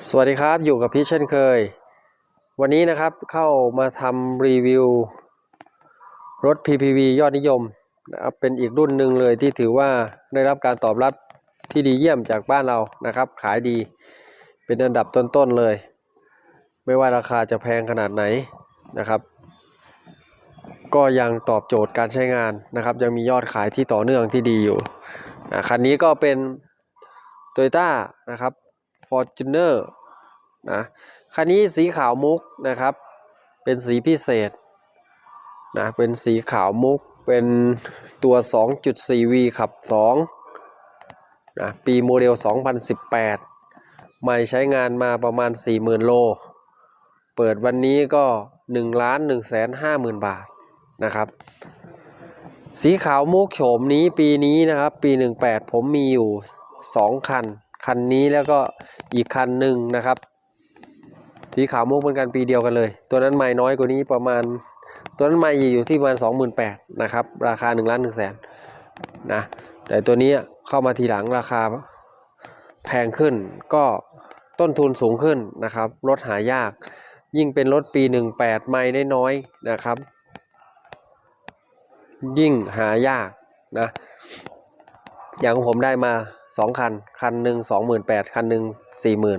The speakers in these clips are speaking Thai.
สวัสดีครับอยู่กับพี่เช่นเคย วันนี้นะครับเข้ามาทำรีวิว รถ PPV ยอดนิยมนะครับเป็นอีกรุ่นหนึ่งเลยที่ถือว่าได้รับการตอบรับที่ดีเยี่ยมจากบ้านเรานะครับ ขายดีเป็นอันดับต้นๆเลย ไม่ว่าราคาจะแพงขนาดไหนนะครับ ก็ยังตอบโจทย์การใช้งานนะครับ ยังมียอดขายที่ต่อเนื่องที่ดีอยู่คันนี้ก็เป็น Toyota นะครับ Fortuner นะคันนี้สีขาวมุกนะครับ เป็นสีพิเศษนะเป็นสีขาวมุกเป็นตัว 2.4V ขับ2นะปีโมเดล 2018 ไม่ใช้งานมาประมาณ 40,000 โล เปิดวันนี้ก็1ล้าน1แสน50,000 บาทนะครับ สีขาวมุกโฉมนี้ปีนี้นะครับ ปี 18 ผมมีอยู่ 2 คัน คันนี้แล้วก็อีกคันหนึ่งนะครับ สีขาวมุกเหมือนกันปีเดียวกันเลย ตัวนั้นไม่น้อยกว่านี้ประมาณ ตัวนั้นไม่อยู่ที่ประมาณ 28,000นะครับ ราคา1ล้าน1แสนนะ แต่ตัวนี้เข้ามาทีหลังราคาแพงขึ้นก็ต้นทุนสูงขึ้นนะครับ รถหายาก ยิ่งเป็นรถปี 18 ไม่ได้น้อยนะครับ ยิ่งหายากนะ อย่างของผมได้มา 2 คัน คันหนึ่ง28,000 คันหนึ่ง40,000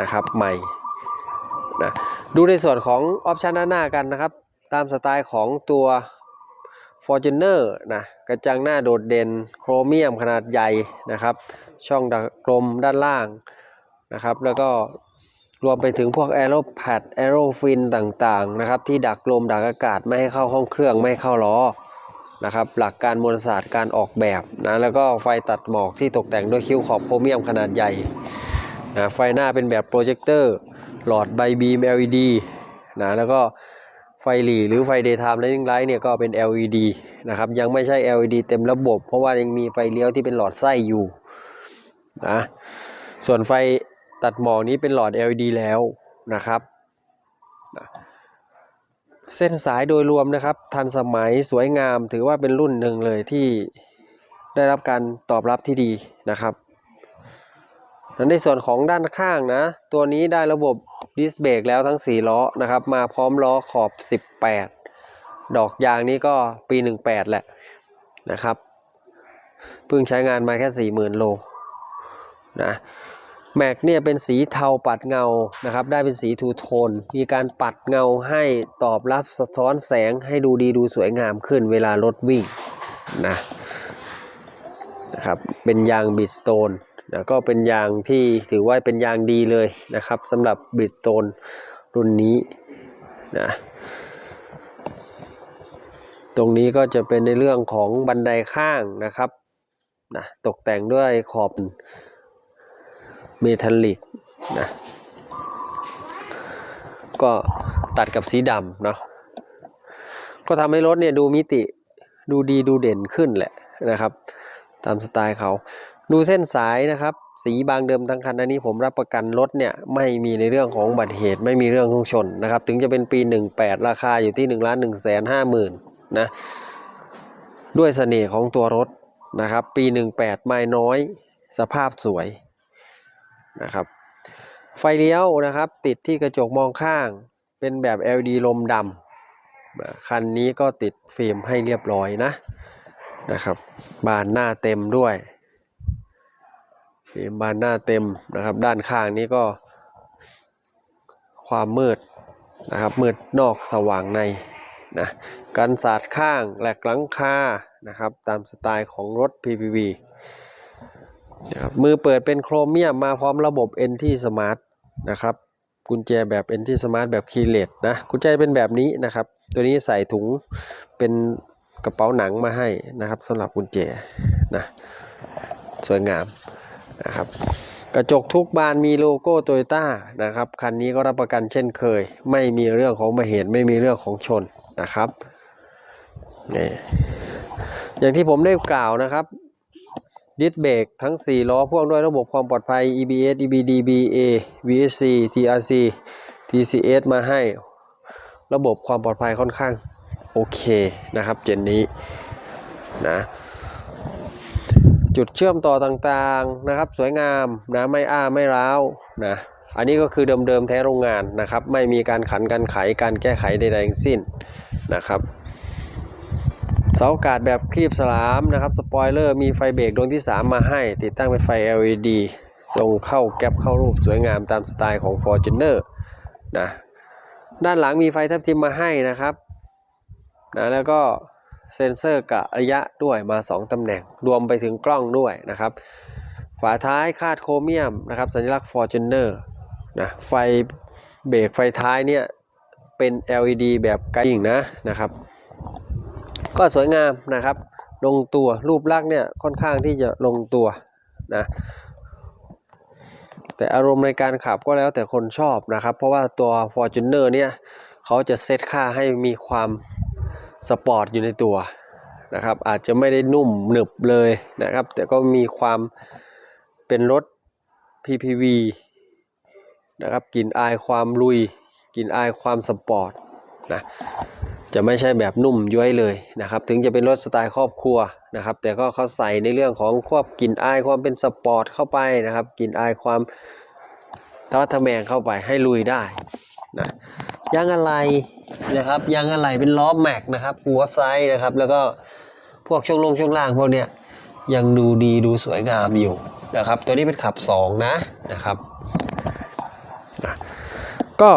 นะครับ ใหม่นะดูในส่วนของออปชันด้านหน้ากันนะครับ ตามสไตล์ของตัว Fortuner นะกระจังหน้าโดดเด่นโครเมียมขนาดใหญ่นะครับ ช่องดักลมด้านล่างนะครับ แล้วก็รวมไปถึงพวก a e r o p a d a e r o f i n ต่างๆนะครับ ที่ดักลมดักอากาศไม่ให้เข้าห้องเครื่องไม่ให้เข้าล้อ นะครับหลักการมวลศาสตร์การออกแบบนะแล้วก็ไฟตัดหมอกที่ตกแต่งด้วยคิ้วขอบโครเมียมขนาดใหญ่นะไฟหน้าเป็นแบบโปรเจคเตอร์หลอดใบบีม LED นะแล้วก็ไฟหลีหรือไฟ daytime running light เนี่ยก็เป็น LED นะครับยังไม่ใช่ LED เต็มระบบ เพราะว่ายังมีไฟเลี้ยวที่เป็นหลอดไส้อยู่นะส่วนไฟตัดหมอกนี้เป็นหลอด LED แล้วนะครับ เส้นสายโดยรวมนะครับ ทันสมัยสวยงาม ถือว่าเป็นรุ่นหนึ่งเลยที่ได้รับการตอบรับที่ดีนะครับในส่วนของด้านข้างนะ ตัวนี้ได้ระบบดิสเบรกแล้วทั้ง 4 ล้อนะครับ มาพร้อมล้อขอบ 18 ดอกยางนี้ก็ปี 18 แหละนะครับเพิ่งใช้งานมาแค่ 40,000 โลนะ แม็กเนี่ยเป็นสีเทาปัดเงานะครับ ได้เป็นสีทูโทน มีการปัดเงาให้ตอบรับสะท้อนแสงให้ดูดีดูสวยงามขึ้นเวลารถวิ่งนะนะครับเป็นยางบิดสโตนนะก็เป็นยางที่ถือว่าเป็นยางดีเลยนะครับสำหรับบิดสโตนรุ่นนี้นะตรงนี้ก็จะเป็นในเรื่องของบันไดข้างนะครับนะตกแต่งด้วยขอบ เมทัลลิกนะก็ตัดกับสีดำเนาะก็ทำให้รถเนี่ยดูมิติดูดีดูเด่นขึ้นแหละนะครับ ตามสไตล์เขา ดูเส้นสายนะครับ สีบางเดิมทั้งคันอันนี้ผมรับประกันรถเนี่ยไม่มีในเรื่องของบัติเหตุไม่มีเรื่องของชนนะครับ ถึงจะเป็นปี 18 ราคาอยู่ที่1ล้าน1แสนห้าหมื่นนะด้วยเสน่ห์ของตัวรถนะครับ ปี 18 ไม่น้อย สภาพสวย นะครับ ไฟเลี้ยวนะครับติดที่กระจกมองข้างเป็นแบบ LED ลมดำคันนี้ก็ติดฟิล์มให้เรียบร้อยนะนะครับบานหน้าเต็มด้วยฟิล์มบานหน้าเต็มนะครับ ด้านข้างนี้ก็ ความมืดนะครับมืดนอกสว่างในนะกันสาดข้างแหลกหลังคานะครับ ตามสไตล์ของรถ PPV นะครับมือเปิดเป็นโครเมียมมาพร้อมระบบ NT Smart นะครับกุญแจแบบ NT Smart แบบคีย์เลสนะกุญแจเป็นแบบนี้นะครับ ตัวนี้ใส่ถุงเป็นกระเป๋าหนังมาให้นะครับสำหรับกุญแจนะสวยงามนะครับกระจกทุกบานมีโลโก้โตโยต้านะครับคันนี้ก็รับประกันเช่นเคย ไม่มีเรื่องของอุบัติเหตุไม่มีเรื่องของชนนะครับนี่อย่างที่ผมได้กล่าวนะครับ ดิสเบรกทั้ง 4 ล้อพ่วงด้วยระบบความปลอดภัย EBS EBD BA VSC TRC TCS มาให้ระบบความปลอดภัยค่อนข้างโอเคนะครับเจนนี้นะจุดเชื่อมต่อต่างๆนะครับ สวยงามนะไม่อ้าไม่ร้าวนะอันนี้ก็คือเดิมๆแท้โรงงานนะครับ ไม่มีการขันการไขการแก้ไขใดๆทั้งสิ้นนะครับ เสาอากาศแบบครีบสลามนะครับสปอยเลอร์มีไฟเบรกดวงที่ 3 มาให้ ติดตั้งเป็นไฟ LED ทรงเข้าแก๊ปเข้ารูปสวยงามตามสไตล์ของ Fortuner นะด้านหลังมีไฟทับทิมมาให้นะครับนะแล้วก็เซ็นเซอร์กะระยะด้วยมา 2ตำแหน่ง รวมไปถึงกล้องด้วยนะครับ ฝาท้ายคาดโครเมียมนะครับสัญลักษณ์ Fortuner นะไฟเบรกไฟท้ายเนี่ยเป็น LED แบบไกด์นะนะครับ ก็สวยงามนะครับ ลงตัวรูปลักษณ์เนี่ยค่อนข้างที่จะลงตัวนะแต่อารมณ์ในการขับก็แล้วแต่คนชอบนะครับ เพราะว่าตัว Fortuner เนี่ยเขาจะเซตค่าให้มีความสปอร์ตอยู่ในตัวนะครับอาจจะไม่ได้นุ่มหนึบเลยนะครับ แต่ก็มีความเป็นรถ PPV นะครับกลิ่นอายความลุยกลิ่นอายความสปอร์ต นะจะไม่ใช่แบบนุ่มย้วยเลยนะครับ ถึงจะเป็นรถสไตล์ครอบครัวนะครับ แต่ก็เขาใส่ในเรื่องของควบกลิ่นอายความเป็นสปอร์ตเข้าไปนะครับกลิ่นอายความทวัฒแมงเข้าไปให้ลุยได้นะยางอะไรนะครับยางอะไรเป็นล้อแม็กนะครับหัวไซส์นะครับ แล้วก็พวกช่วงลงช่วงล่างพวกเนี้ยยังดูดีดูสวยงามอยู่นะครับ ตัวนี้เป็นขับ 2 นะนะครับก็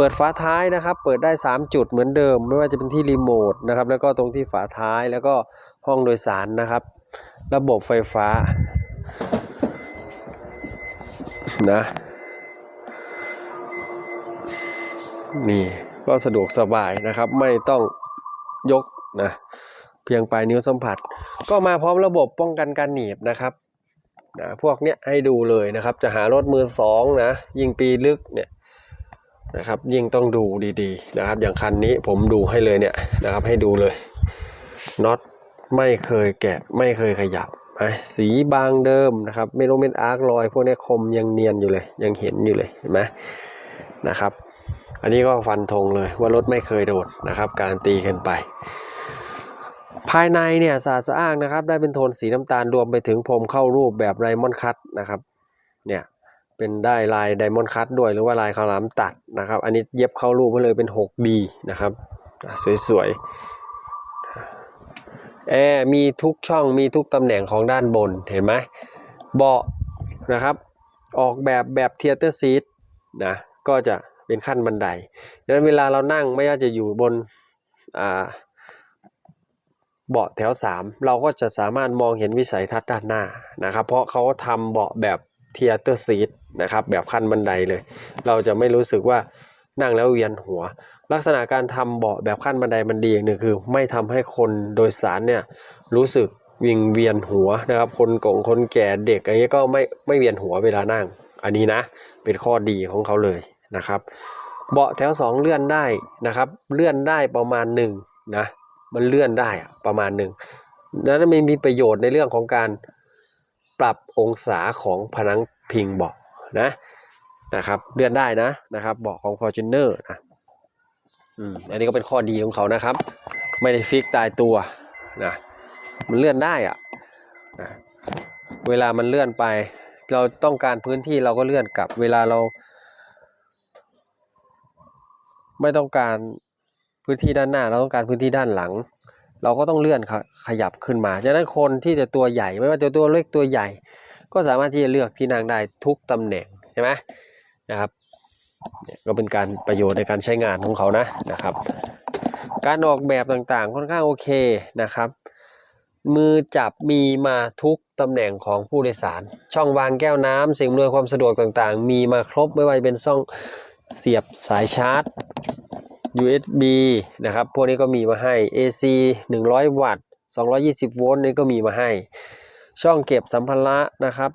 เปิดฝาท้ายนะครับ เปิดได้ 3 จุดเหมือนเดิม ไม่ว่าจะเป็นที่รีโมทนะครับ แล้วก็ตรงที่ฝาท้ายแล้วก็ห้องโดยสารนะครับ ระบบไฟฟ้านะนี่ก็สะดวกสบายนะครับ ไม่ต้องยกนะเพียงปลายนิ้วสัมผัส ก็มาพร้อมระบบป้องกันการหนีบนะครับนะพวกเนี้ยให้ดูเลยนะครับ จะหารถมือสองนะ ยิงปีลึกเนี่ย นะครับยิ่งต้องดูดีๆนะครับ อย่างคันนี้ผมดูให้เลยเนี่ยนะครับให้ดูเลยน็อตไม่เคยแกะไม่เคยขยับสีบางเดิมนะครับเมโลเมนอาร์คลอย พวกนี้คมยังเนียนอยู่เลย ยังเห็นอยู่เลยเห็นไหมนะครับ อันนี้ก็ฟันธงเลยว่ารถไม่เคยโดนนะครับการตีกันไป ภายในเนี่ยสะอาดสะอ้างนะครับ ได้เป็นโทนสีน้ำตาลรวมไปถึงพรมเข้ารูปแบบไดมอนด์คัตนะครับเนี่ย เป็นได้ลายไดมอนด์คัตด้วยหรือว่าลายขาวหลามตัดนะครับ อันนี้เย็บเข้ารูปมาเลยเป็น 6D นะครับสวยๆแอร์มีทุกช่องมีทุกตำแหน่งของด้านบนเห็นไหมเบาะนะครับ ออกแบบแบบเทียเตอร์ซีทนะก็จะเป็นขั้นบันไดดังนั้นเวลาเรานั่งไม่ว่าจะอยู่บนเบาะแถว 3 เราก็จะสามารถมองเห็นวิสัยทัศน์ด้านหน้านะครับ เพราะเขาทำเบาะแบบ เทียเตอร์ซีทนะครับแบบขั้นบันไดเลย เราจะไม่รู้สึกว่านั่งแล้วเวียนหัว ลักษณะการทำเบาะแบบขั้นบันไดมันดีอย่างหนึ่งคือ ไม่ทำให้คนโดยสารเนี่ยรู้สึกวิงเวียนหัวนะครับคนกงคนแก่เด็กอะไรเงี้ยก็ไม่ไม่เวียนหัวเวลานั่ง อันนี้นะเป็นข้อดีของเขาเลยนะครับเบาะแถว 2 เลื่อนได้นะครับเลื่อนได้ประมาณหนึ่งนะมันเลื่อนได้ประมาณหนึ่งนั้นมันมีประโยชน์ในเรื่องของการ ปรับองศาของผนังพิงเบาะนะนะครับเลื่อนได้นะนะครับเบาะของ Fortuner นะอืมอันนี้ก็เป็นข้อดีของเขานะครับ ไม่ได้ฟิกตายตัวนะมันเลื่อนได้อะนะเวลามันเลื่อนไป เราต้องการพื้นที่เราก็เลื่อนกลับ เวลาเรา ไม่ต้องการพื้นที่ด้านหน้า เราต้องการพื้นที่ด้านหลัง เราก็ต้องเลื่อนขยับขึ้นมาฉะนั้นคนที่จะตัวใหญ่ไม่ว่าจะตัวเล็กตัวใหญ่ ก็สามารถที่จะเลือกที่นั่งได้ทุกตำแหน่งใช่ไหมนะครับก็เป็นการประโยชน์ในการใช้งานของเขานะนะครับ การออกแบบต่างๆค่อนข้างโอเคนะครับ มือจับมีมาทุกตำแหน่งของผู้โดยสาร ช่องวางแก้วน้ำสิ่งอำนวยความสะดวกต่างๆ มีมาครบไม่ว่าจะเป็นช่องเสียบสายชาร์จ USB นะครับ พวกนี้ก็มีมาให้ AC 100 วัตต์220 โวลต์นี่ก็มีมาให้ ช่องเก็บสัมภาระนะครับ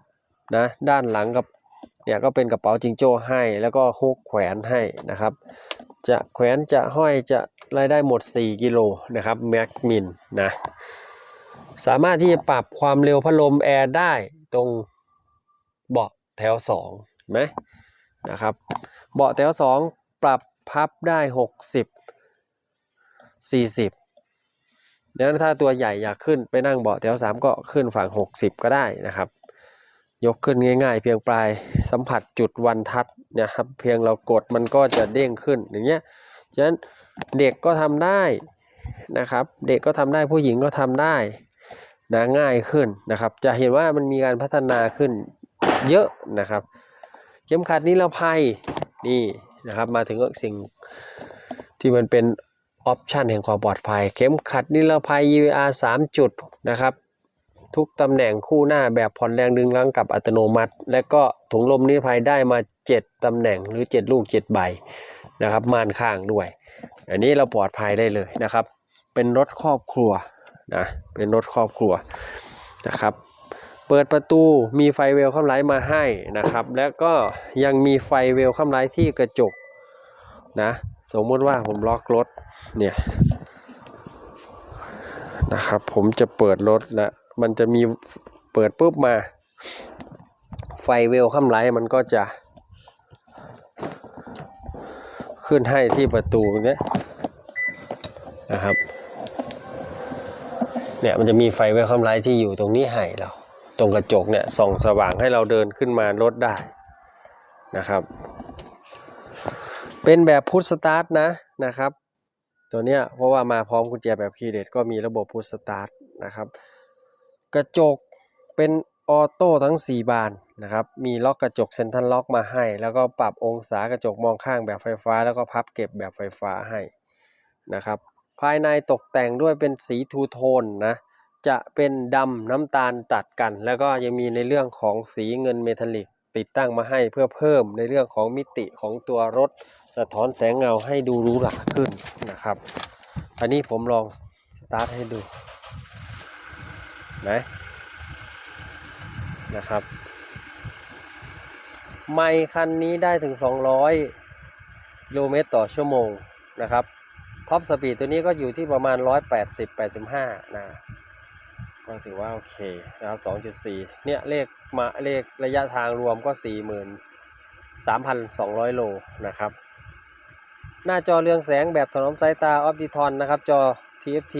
นะด้านหลังกับเนี่ยก็เป็นกระเป๋าจิงโจ้ให้ แล้วก็ฮุกแขวนให้นะครับ จะแขวนจะห้อยจะรายได้หมด 4 กิโลนะครับแม็กมินนะสามารถที่จะปรับความเร็วพัดลมแอร์ได้ตรงเบาะแถว2เห็นไหมนะครับ เบาะแถว 2 ปรับ พับได้ 60 40ดังนั้นถ้าตัวใหญ่อยากขึ้นไปนั่งเบาะแถว3ก็ขึ้นฝั่ง 60 ก็ได้นะครับ ยกขึ้นง่าย ๆ เพียงปลายสัมผัสจุดวันทัดนะครับ เพียงเรากดมันก็จะเด้งขึ้นอย่างเงี้ยฉะนั้นเด็กก็ทำได้นะครับ เด็กก็ทำได้ผู้หญิงก็ทำได้นะง่ายขึ้นนะครับ จะเห็นว่ามันมีการพัฒนาขึ้นเยอะนะครับ เข็มขัดนิรภัยนี่ นะครับ มาถึงสิ่งที่มันเป็นออปชันแห่งความปลอดภัย เข็มขัดนิรภัย UVR 3 จุดนะครับ ทุกตำแหน่งคู่หน้าแบบผ่อนแรงดึงรั้งกับอัตโนมัติ และก็ถุงลมนิรภัยได้มา 7ตำแหน่งหรือ 7 ลูก 7 ใบนะครับม่านข้างด้วย อันนี้เราปลอดภัยได้เลยนะครับ เป็นรถครอบครัวนะเป็นรถครอบครัวนะครับ เปิดประตูมีไฟเวลคัมไลท์มาให้นะครับ แล้วก็ยังมีไฟเวลคัมไลท์ที่กระจกนะสมมติว่าผมล็อกรถเนี่ยนะครับผมจะเปิดรถแล้วมันจะมีเปิดปุ๊บมา ไฟเวลคัมไลท์มันก็จะขึ้นให้ที่ประตูเนี้ยนะครับเนี่ยมันจะมีไฟเวลคัมไลท์ที่อยู่ตรงนี้ให้เรา ตรงกระจกเนี่ยส่องสว่างให้เราเดินขึ้นมารถได้นะครับ เป็นแบบพุทสตาร์ทนะนะครับ ตัวเนี้ยเพราะว่ามาพร้อมกุญแจแบบคีย์เลสก็มีระบบพุทสตาร์ทนะครับ กระจกเป็นออโต้ทั้ง 4 บานนะครับ มีล็อกกระจกเซ็นทรัลล็อกมาให้ แล้วก็ปรับองศากระจกมองข้างแบบไฟฟ้า แล้วก็พับเก็บแบบไฟฟ้าให้นะครับ ภายในตกแต่งด้วยเป็นสีทูโทนนะ จะเป็นดำน้ำตาลตัดกัน แล้วก็ยังมีในเรื่องของสีเงินเมทัลลิกติดตั้งมาให้เพื่อเพิ่มในเรื่องของมิติของตัวรถสะท้อนแสงเงาให้ดูหรูหราขึ้นนะครับ อันนี้ผมลองสตาร์ทให้ดูนะนะครับ ไมค์คันนี้ได้ถึง 200กิโลเมตรต่อชั่วโมงนะครับท็อปสปีดตัวนี้ก็อยู่ที่ประมาณ 180-85 นะ ก็ถือว่าโอเคนะครับ2.4เนี่ยเลขมาเลขระยะทางรวมก็43,200โลนะครับ หน้าจอเรืองแสงแบบถนอมสายตาออฟดิทอนนะครับ จอ TFT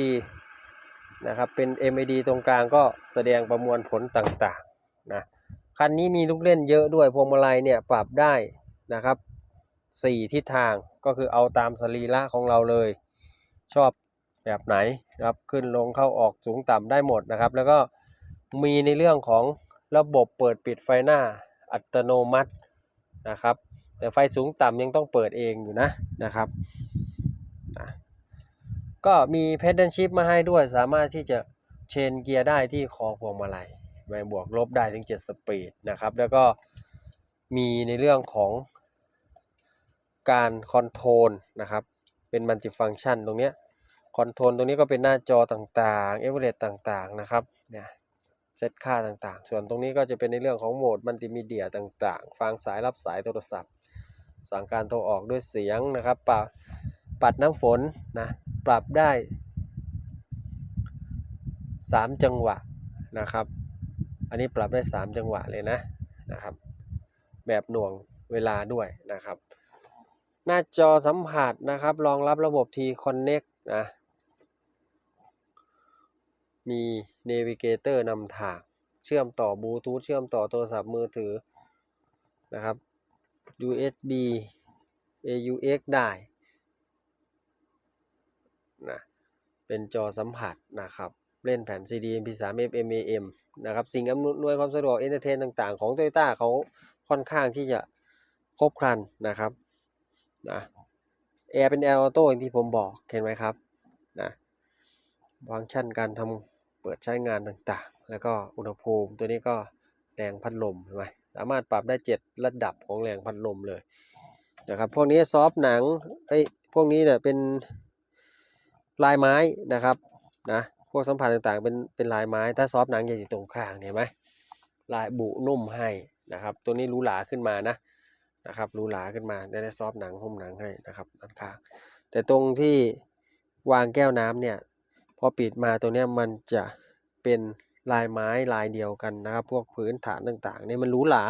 นะครับ เป็น MID ตรงกลางก็แสดงประมวลผลต่างๆนะคันนี้มีลูกเล่นเยอะด้วยพวงมาลัยเนี่ยปรับได้นะครับ 4 ทิศทางก็คือเอาตามสรีระของเราเลย ชอบ แบบไหนนะครับขึ้นลงเข้าออกสูงต่ำได้หมดนะครับ แล้วก็มีในเรื่องของระบบเปิดปิดไฟหน้าอัตโนมัตินะครับ แต่ไฟสูงต่ำยังต้องเปิดเองอยู่นะนะครับนะก็มีเพด a นชิ f มาให้ด้วยสามารถที่จะเชนเกียร์ได้ที่คอพวงมาลัยไม่บวกลบได้ถึง 7 สปีดนะครับ แล้วก็มีในเรื่องของการคอนโทรลนะครับ เป็นมัลติฟัง c t ชันตรงเนี้ย คอนโทรลตรงนี้ก็เป็นหน้าจอต่างๆเอเวอเรตต่างๆนะครับเนี่ยเซตค่าต่างๆ ส่วนตรงนี้ก็จะเป็นในเรื่องของโหมดมัลติมีเดียต่าง ๆ ฟังสายรับสายโทรศัพท์ สั่งการโทรออกด้วยเสียงนะครับปรับปัดน้ำฝนนะปรับได้ 3 จังหวะนะครับ อันนี้ปรับได้ 3 จังหวะเลยนะนะครับ แบบหน่วงเวลาด้วยนะครับ หน้าจอสัมผัสนะครับ รองรับระบบ T Connect นะ มี Navigator นำทาง เชื่อมต่อบลูทูธเชื่อมต่อโทรศัพท์มือถือนะครับ USB AUX ได้นะเป็นจอสัมผัสนะครับ เล่นแผ่น CD MP3 FM AM นะครับ สิ่งอำนวยความสะดวกเอนเตอร์เทนต่างๆ ของ Toyota เขาค่อนข้างที่จะครบครันนะครับนะแอร์เป็นแอร์ออโต้อย่างที่ผมบอกเห็นไหมครับนะฟังก์ชันการทำ เปิดใช้งานต่างๆ แล้วก็อุณหภูมิตัวนี้ก็แรงพัดลมเห็นไหมสามารถปรับได้ 7 ระดับของแรงพัดลมเลยนะครับพวกนี้ซอฟต์หนังเอ้พวกนี้เนี่ยเป็นลายไม้นะครับนะพวกสัมผัสต่างๆ เป็นเป็นลายไม้ ถ้าซอฟต์หนังจะอยู่ตรงข้างเห็นไหมลายบุนุ่มให้นะครับตัวนี้รูหราขึ้นมานะนะครับรูหราขึ้นมาได้ซอฟต์หนังหุ้มหนังให้นะครับด้านข้างแต่ตรงที่วางแก้วน้ำเนี่ย อปิดมาตรงนี้มันจะเป็นลายไม้ลายเดียวกันนะครับ พวกพื้นฐานต่างๆนี่มันหรูหรา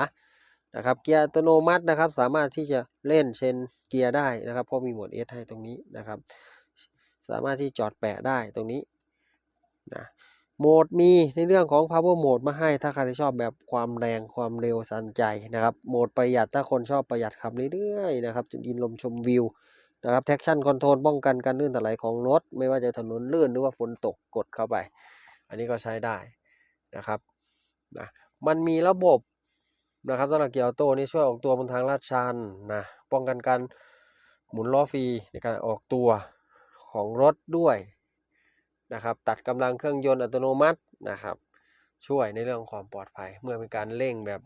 นะครับเกียร์อัตโนมัตินะครับ สามารถที่จะเล่นเชนเกียร์ได้นะครับเพราะมีโหมด S ให้ตรงนี้นะครับ สามารถที่จอดแปะได้ตรงนี้นะโหมดมีในเรื่องของ power mode มาให้ถ้าใครชอบแบบความแรงความเร็วสันใจนะครับ โหมดประหยัดถ้าคนชอบประหยัดขับเรื่อยๆนะครับจุดยินลมชมวิว นะครับ traction control ป้องกันการลื่นถลายของรถ ไม่ว่าจะถนนลื่นหรือว่าฝนตกกดเข้าไป อันนี้ก็ใช้ได้นะครับนะมันมีระบบนะครับสำหรับเกียร์ออโต้นี่ช่วยออกตัวบนทางลาดชันนะป้องกันการหมุนล้อฟรีในการออกตัวของรถด้วยนะครับตัดกำลังเครื่องยนต์อัตโนมัตินะครับ ช่วยในเรื่องของความปลอดภัยเมื่อเป็นการเร่งแบบ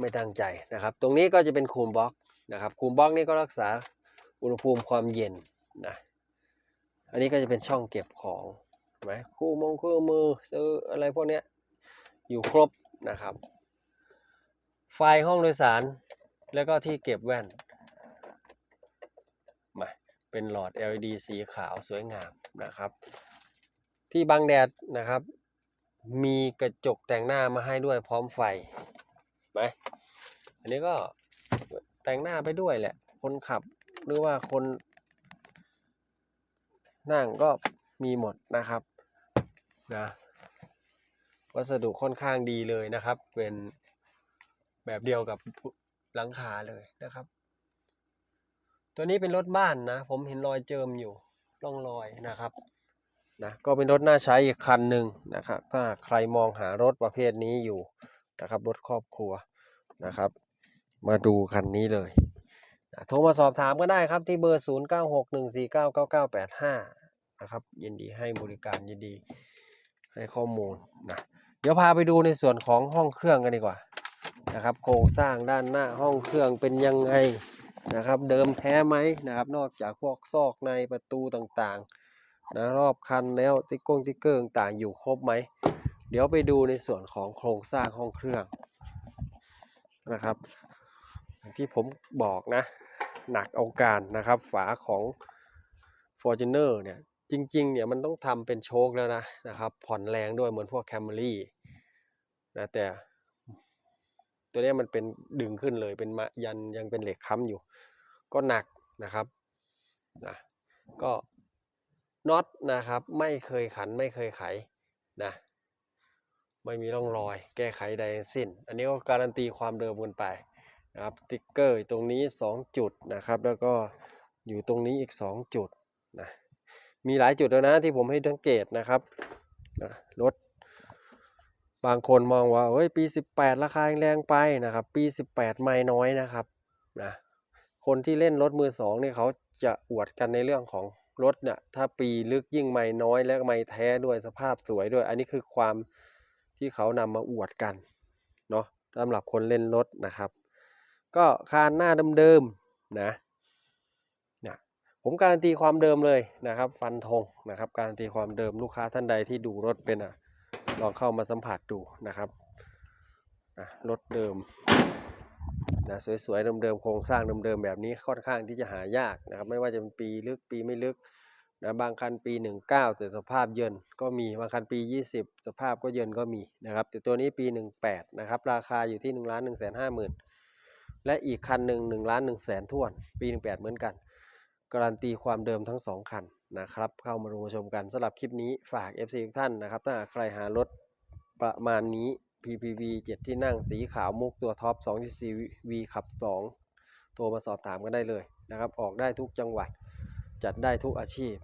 ไม่ตั้งใจนะครับ ตรงนี้ก็จะเป็นคูมบล็อก นะครับคูมบล็อกนี่ก็รักษาอุณหภูมิความเย็นนะอันนี้ก็จะเป็นช่องเก็บของเห็นไหมคู่มงคู่มือซื้ออะไรพวกนี้อยู่ครบนะครับ ไฟห้องโดยสาร แล้วก็ที่เก็บแว่นมาเป็นหลอด LED สีขาวสวยงามนะครับ ที่บังแดดนะครับ มีกระจกแต่งหน้ามาให้ด้วยพร้อมไฟไหมอันนี้ก็ แต่งหน้าไปด้วยแหละ คนขับหรือว่าคน นั่งก็มีหมดนะครับนะวัสดุค่อนข้างดีเลยนะครับ เป็นแบบเดียวกับหลังคาเลยนะครับ ตัวนี้เป็นรถบ้านนะ ผมเห็นรอยเจิมอยู่ร่องรอยนะครับนะก็เป็นรถน่าใช้อีกคันหนึ่งนะครับ ถ้าใครมองหารถประเภทนี้อยู่นะครับ รถครอบครัวนะครับ มาดูคันนี้เลยโทรมาสอบถามก็ได้ครับที่เบอร์ 0961499985 นะครับ ยินดีให้บริการยินดีให้ข้อมูลนะเดี๋ยวพาไปดูในส่วนของห้องเครื่องกันดีกว่านะครับ โครงสร้างด้านหน้าห้องเครื่องเป็นยังไงนะครับ เดิมแท้ไหมนะครับ นอกจากพวกซอกในประตูต่างๆนะรอบคันแล้วติ๊กกงติ๊กเกอร์ต่างอยู่ครบไหม เดี๋ยวไปดูในส่วนของโครงสร้างห้องเครื่องนะครับ ที่ผมบอกนะ หนักเอาการนะครับ ฝาของ Fortuner เนี่ย จริง ๆ เนี่ยมันต้องทำเป็นโชคแล้วนะนะครับ ผ่อนแรงด้วยเหมือนพวก Camry นะแต่ตัวนี้มันเป็นดึงขึ้นเลยเป็นมะยันยังเป็นเหล็กค้ำอยู่ ก็หนักนะครับนะก็น็อตนะครับไม่เคยขันไม่เคยไขนะไม่มีร่องรอย แก้ไขใดสิ้น อันนี้ก็การันตีความเดิมกันไป นะครับติ๊กเกอร์ตรงนี้ 2 จุดนะครับ แล้วก็อยู่ตรงนี้อีก 2 จุดนะมีหลายจุดแล้วนะที่ผมให้สังเกตนะครับนะรถบางคนมองว่าเฮ้ยปี 18 ราคาแรงไปนะครับ ปี 18 ไม่น้อยนะครับนะคนที่เล่นรถมือสองเนี่ยเขาจะอวดกันในเรื่องของรถเนี่ยถ้าปีลึกยิ่งไม่น้อยและไม่แท้ด้วยสภาพสวยด้วย อันนี้คือความที่เขานำมาอวดกันเนาะสำหรับคนเล่นรถนะครับ ก็คานหน้าเดิมๆนะนะผมการันตีความเดิมเลยนะครับ ฟันธงนะครับ การันตีความเดิมลูกค้าท่านใดที่ดูรถเป็นอะลองเข้ามาสัมผัสดูนะครับนะรถเดิมนะสวยๆเดิมๆโครงสร้างเดิมๆแบบนี้ค่อนข้างที่จะหายากนะครับ ไม่ว่าจะเป็นปีลึกปีไม่ลึกนะบางคันปี 19 แต่สภาพเยินก็มีบางคันปี 20 สภาพก็เยินก็มีนะครับแต่ตัวนี้ปี 18 นะครับ ราคาอยู่ที่1ล้าน1 5 0 0 0 0 และอีกคันหนึ่ง1ล้าน1แสนท่วน ปี 18 เหมือนกัน การันตีความเดิมทั้ง 2 คันนะครับ เข้ามาดูชมกันสำหรับคลิปนี้ฝาก FC ทุกท่านนะครับ ถ้าใครหารถประมาณนี้ PPV 7 ที่นั่งสีขาวมุกตัวท็อป2 V ขับ 2 โทรมาสอบถามกันได้เลยนะครับ ออกได้ทุกจังหวัด จัดได้ทุกอาชีพ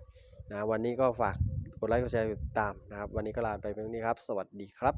นะวันนี้ก็ฝากกดไลค์กดแชร์ติดตามนะครับ วันนี้ก็ลาไปเพียงนี้ครับ สวัสดีครับ